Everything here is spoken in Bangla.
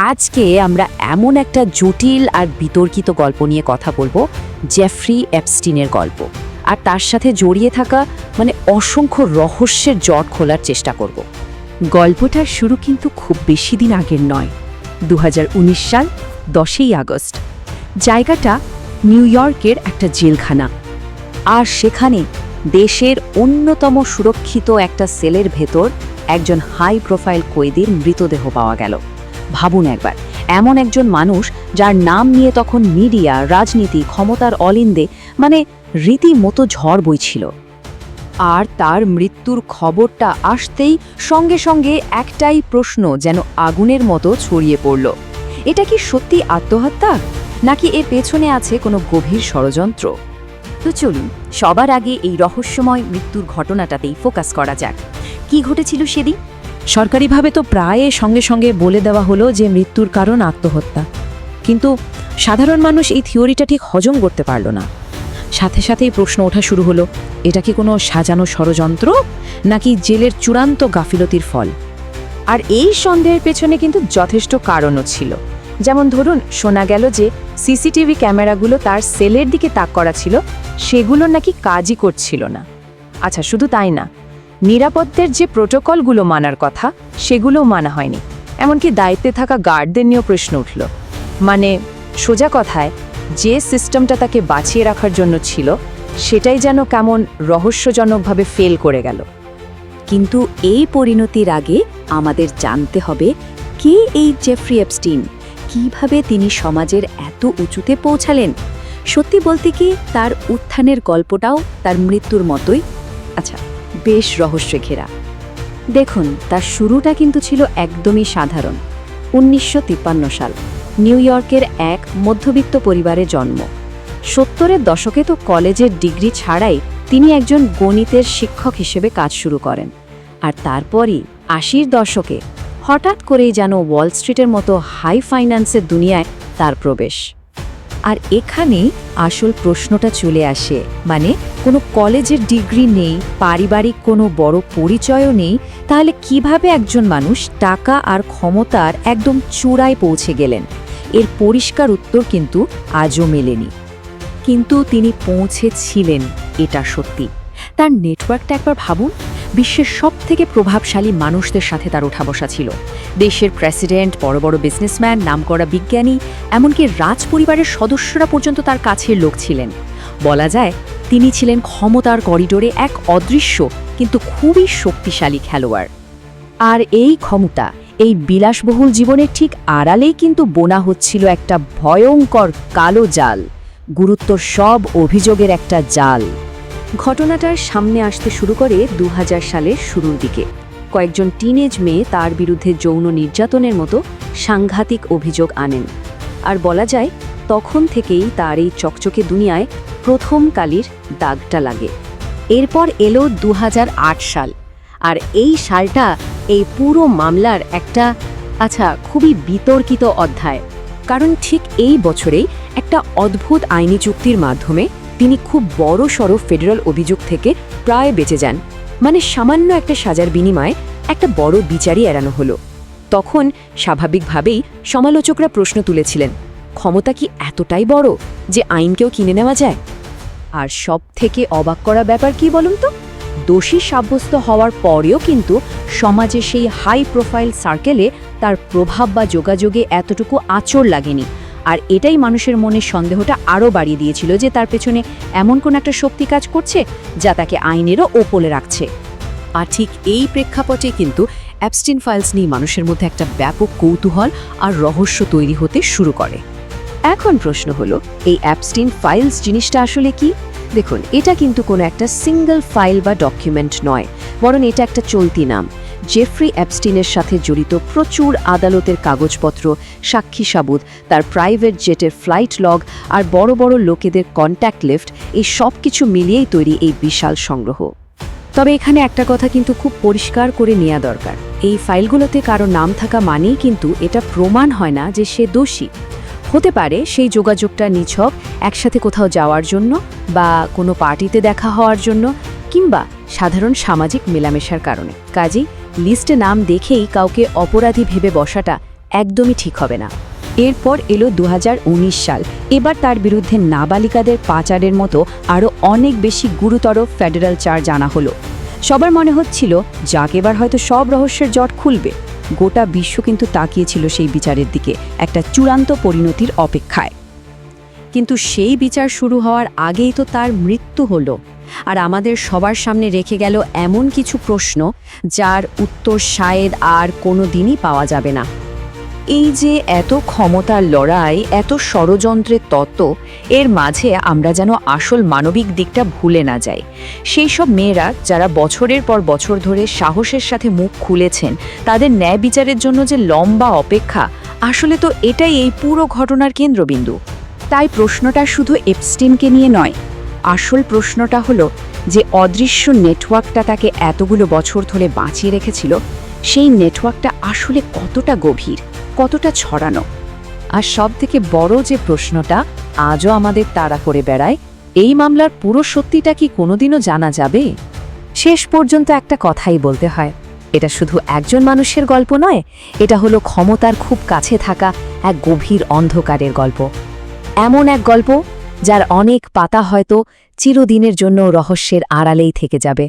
আজকে আমরা এমন একটা জটিল আর বিতর্কিত গল্প নিয়ে কথা বলব জেফ্রি অ্যাপস্টিনের গল্প। আর তার সাথে জড়িয়ে থাকা মানে অসংখ্য রহস্যের জট খোলার চেষ্টা করব। গল্পটার শুরু কিন্তু খুব বেশি দিন আগের নয়। দু সাল, দশই আগস্ট। জায়গাটা নিউ ইয়র্কের একটা জেলখানা। আর সেখানে দেশের অন্যতম সুরক্ষিত একটা সেলের ভেতর একজন হাই প্রোফাইল কয়েদির মৃতদেহ পাওয়া গেল। ভাবুন একবার। এমন একজন মানুষ যার নাম নিয়ে তখন মিডিয়া, রাজনীতি, ক্ষমতার অলিন্দে মানে রীতিমতো ঝড় বইছিল। আর তার মৃত্যুর খবরটা আসতেই সঙ্গে সঙ্গে একটাই প্রশ্ন যেন আগুনের মতো ছড়িয়ে পড়ল। এটা কি সত্যি আত্মহত্যা? নাকি এর পেছনে আছে কোনো গভীর ষড়যন্ত্র? তো চলুন, সবার আগে এই রহস্যময় মৃত্যুর ঘটনাটাতেই ফোকাস করা যাক। কি ঘটেছিল সেদিন? সরকারিভাবে তো প্রায় সঙ্গে সঙ্গে বলে দেওয়া হলো যে মৃত্যুর কারণ আত্মহত্যা। কিন্তু সাধারণ মানুষ এই থিওরিটা ঠিক হজম করতে পারল না। সাথে সাথেই প্রশ্ন ওঠা শুরু হলো, এটা কি কোনো সাজানো ষড়যন্ত্র নাকি জেলের চূড়ান্ত গাফিলতির ফল? আর এই সন্দেহের পেছনে কিন্তু যথেষ্ট কারণও ছিল। যেমন ধরুন, শোনা গেল যে সিসিটিভি ক্যামেরাগুলো তার সেলের দিকে তাক করা ছিল, সেগুলো নাকি কাজই করছিল না। আচ্ছা শুধু তাই না। নিরাপত্তের যে প্রোটোকলগুলো মানার কথা, সেগুলোও মানা হয়নি। এমনকি দায়িত্বে থাকা গার্ডদের নিয়েও প্রশ্ন উঠল। মানে সোজা কথায়, যে সিস্টেমটা তাকে বাঁচিয়ে রাখার জন্য ছিল, সেটাই যেন কেমন রহস্যজনকভাবে ফেল করে গেল। কিন্তু এই পরিণতির আগে আমাদের জানতে হবে, কে এই জেফ্রি এপস্টিন? কীভাবে তিনি সমাজের এত উঁচুতে পৌঁছালেন? সত্যি বলতে কি, তার উত্থানের গল্পটাও তার মৃত্যুর মতোই? আচ্ছা বেশ রহস্যে ঘেরা দেখুন, তার শুরুটা কিন্তু ছিল একদমই সাধারণ। উনিশশো তিপ্পান্ন সাল, নিউ ইয়র্কের এক মধ্যবিত্ত পরিবারে জন্ম। সত্তরের দশকে তো কলেজের ডিগ্রি ছাড়াই তিনি একজন গণিতের শিক্ষক হিসেবে কাজ শুরু করেন। আর তারপরই আশির দশকে হঠাৎ করেই যেন ওয়াল স্ট্রিটের মতো হাই ফাইন্যান্সের দুনিয়ায় তার প্রবেশ। আর এখানেই আসল প্রশ্নটা চলে আসে। মানে কোনো কলেজের ডিগ্রি নেই, পারিবারিক কোনো বড় পরিচয়ও নেই, তাহলে কীভাবে একজন মানুষ টাকা আর ক্ষমতার একদম চূড়ায় পৌঁছে গেলেন? এর পরিষ্কার উত্তর কিন্তু আজও মেলেনি। কিন্তু তিনি পৌঁছেছিলেন, এটা সত্যি। তার নেটওয়ার্কটা একবার ভাবুন। বিশ্বের সব থেকে প্রভাবশালী মানুষদের সাথে তার ওঠা বসা ছিল। দেশের প্রেসিডেন্ট, বড় বড় বিজনেসম্যান নামকরা বিজ্ঞানী, এমনকি রাজ পরিবারের সদস্যরা পর্যন্ত তার কাছের লোক ছিলেন। বলা যায়, তিনি ছিলেন ক্ষমতার করিডোরে এক অদৃশ্য, কিন্তু খুবই শক্তিশালী খেলোয়াড়। আর এই ক্ষমতা, এই বিলাসবহুল জীবনের ঠিক আড়ালেই কিন্তু বোনা হচ্ছিল একটা ভয়ঙ্কর কালো জাল গুরুত্ব সব অভিযোগের একটা জাল। ঘটনাটার সামনে আসতে শুরু করে দু হাজার সালের শুরুর দিকে। কয়েকজন টিনেজ মেয়ে তার বিরুদ্ধে যৌন নির্যাতনের মতো সাংঘাতিক অভিযোগ আনেন। আর বলা যায়, তখন থেকেই তার এই চকচকে দুনিয়ায় প্রথম কালির দাগটা লাগে। এরপর এলো দু হাজার আট সাল। আর এই সালটা এই পুরো মামলার একটা আচ্ছা খুবই বিতর্কিত অধ্যায়। কারণ ঠিক এই বছরেই একটা অদ্ভুত আইনি চুক্তির মাধ্যমে তিনি খুব বড় সড়ো ফেডারেল অভিযোগ থেকে প্রায় বেঁচে যান। মানে সামান্য একটা সাজার বিনিময়ে একটা বড় বিচারই এড়ানো হলো। তখন স্বাভাবিকভাবেই সমালোচকরা প্রশ্ন তুলেছিলেন, ক্ষমতা কি এতটাই বড় যে আইনকেও কিনে নেওয়া যায়? আর সব থেকে অবাক করা ব্যাপার কি বলুন তো? দোষী সাব্যস্ত হওয়ার পরেও কিন্তু সমাজে সেই হাই প্রোফাইল সার্কেলে তার প্রভাব বা যোগাযোগে এতটুকু আচর লাগেনি। আর এটাই মানুষের মনে সন্দেহটা আরও বাড়িয়ে দিয়েছিল যে তার পেছনে এমন কোন একটা শক্তি কাজ করছে যা তাকে আইনেরও ওপলে রাখছে। আর ঠিক এই প্রেক্ষাপটে কিন্তু অ্যাবস্টিন ফাইলস নিয়ে মানুষের মধ্যে একটা ব্যাপক কৌতূহল আর রহস্য তৈরি হতে শুরু করে। এখন প্রশ্ন হলো, এই অ্যাবস্টিন ফাইলস জিনিসটা আসলে কি? দেখুন, এটা কিন্তু কোনো একটা সিঙ্গেল ফাইল বা ডকুমেন্ট নয়, বরং এটা একটা চলতি নাম। জেফ্রি অ্যাপস্টিনের সাথে জড়িত প্রচুর আদালতের কাগজপত্র, সাক্ষী সাবুত, তার প্রাইভেট জেটের ফ্লাইট লগ আর বড় বড় লোকেদের কন্ট্যাক্ট লিফট, এই সব কিছু মিলিয়েই তৈরি এই বিশাল সংগ্রহ। তবে এখানে একটা কথা কিন্তু খুব পরিষ্কার করে নেওয়া দরকার। এই ফাইলগুলোতে কারও নাম থাকা মানেই কিন্তু এটা প্রমাণ হয় না যে সে দোষী। হতে পারে সেই যোগাযোগটা নিছক একসাথে কোথাও যাওয়ার জন্য বা কোনো পার্টিতে দেখা হওয়ার জন্য কিংবা সাধারণ সামাজিক মেলামেশার কারণে। কাজেই লিস্টে নাম দেখেই কাউকে অপরাধী ভেবে বসাটা একদমই ঠিক হবে না। এরপর এলো দু হাজার উনিশ সাল। এবার তার বিরুদ্ধে নাবালিকাদের পাচারের মতো আরও অনেক বেশি গুরুতর ফেডারেল চার্জ আনা হলো। সবার মনে হচ্ছিল, যাক এবার হয়তো সব রহস্যের জট খুলবে। গোটা বিশ্ব কিন্তু তাকিয়েছিল সেই বিচারের দিকে, একটা চূড়ান্ত পরিণতির অপেক্ষায়। কিন্তু সেই বিচার শুরু হওয়ার আগেই তো তার মৃত্যু হলো। আর আমাদের সবার সামনে রেখে গেল এমন কিছু প্রশ্ন যার উত্তর শায়েদ আর কোনো দিনই পাওয়া যাবে না। এই যে এত ক্ষমতার লড়াই, এত ষড়যন্ত্রের তত্ত্ব, এর মাঝে আমরা যেন আসল মানবিক দিকটা ভুলে না যাই। সেই সব মেয়েরা যারা বছরের পর বছর ধরে সাহসের সাথে মুখ খুলেছেন, তাদের ন্যায় বিচারের জন্য যে লম্বা অপেক্ষা, আসলে তো এটাই এই পুরো ঘটনার কেন্দ্রবিন্দু। তাই প্রশ্নটা শুধু এপস্টিনকে নিয়ে নয় আসল প্রশ্নটা হলো যে অদৃশ্য নেটওয়ার্কটা তাকে এতগুলো বছর ধরে বাঁচিয়ে রেখেছিল, সেই নেটওয়ার্কটা আসলে কতটা গভীর, কতটা ছড়ানো? আর সব থেকে বড় যে প্রশ্নটা আজও আমাদের তাড়া করে বেড়ায়, এই মামলার পুরো সত্যিটা কি কোনোদিনও জানা যাবে? শেষ পর্যন্ত একটা কথাই বলতে হয়, এটা শুধু একজন মানুষের গল্প নয়, এটা হলো ক্ষমতার খুব কাছে থাকা এক গভীর অন্ধকারের গল্প। এমন এক গল্প যার অনেক পাতা হয়তো চিরদিনের জন্য রহস্যের আড়ালেই থেকে যাবে।